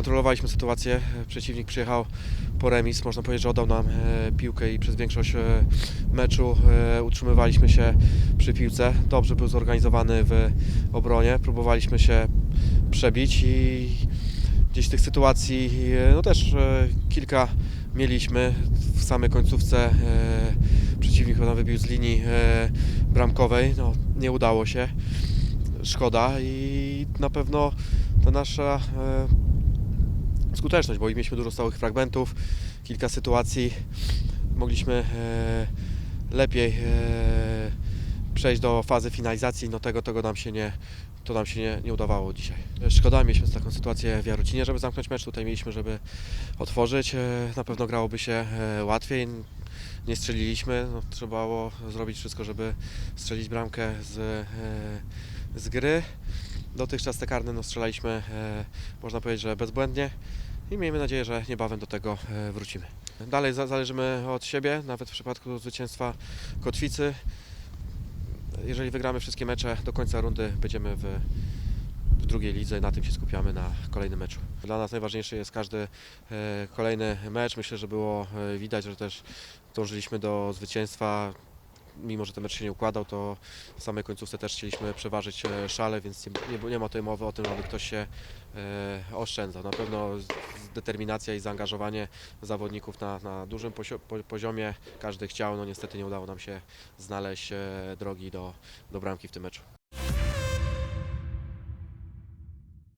Kontrolowaliśmy sytuację. Przeciwnik przyjechał po remis. Można powiedzieć, że oddał nam e, piłkę i przez większość e, meczu e, utrzymywaliśmy się przy piłce. Dobrze był zorganizowany w obronie. Próbowaliśmy się przebić i gdzieś tych sytuacji no też kilka mieliśmy. W samej końcówce przeciwnik nam wybił z linii bramkowej. No, nie udało się. Szkoda i na pewno ta nasza skuteczność, bo mieliśmy dużo stałych fragmentów, kilka sytuacji. Mogliśmy e, lepiej e, przejść do fazy finalizacji, no tego, tego nam się nie, to nam się nie, nie udawało dzisiaj. Szkoda, mieliśmy taką sytuację w Jarocinie, żeby zamknąć mecz, tutaj mieliśmy, żeby otworzyć. E, Na pewno grałoby się e, łatwiej. Nie strzeliliśmy, no, trzeba było zrobić wszystko, żeby strzelić bramkę z, e, z gry. Dotychczas te karne no, strzelaliśmy, e, można powiedzieć, że bezbłędnie i miejmy nadzieję, że niebawem do tego e, wrócimy. Dalej za- zależymy od siebie, nawet w przypadku zwycięstwa Kotwicy. Jeżeli wygramy wszystkie mecze do końca rundy, będziemy w, w drugiej lidze, na tym się skupiamy na kolejnym meczu. Dla nas najważniejszy jest każdy e, kolejny mecz. Myślę, że było e, widać, że też dążyliśmy do zwycięstwa. Mimo, że ten mecz się nie układał, to w samej końcówce też chcieliśmy przeważyć szale, więc nie, nie, nie ma tutaj mowy o tym, aby ktoś się e, oszczędzał. Na pewno determinacja i zaangażowanie zawodników na, na dużym poziomie każdy chciał. No niestety nie udało nam się znaleźć e, drogi do, do bramki w tym meczu.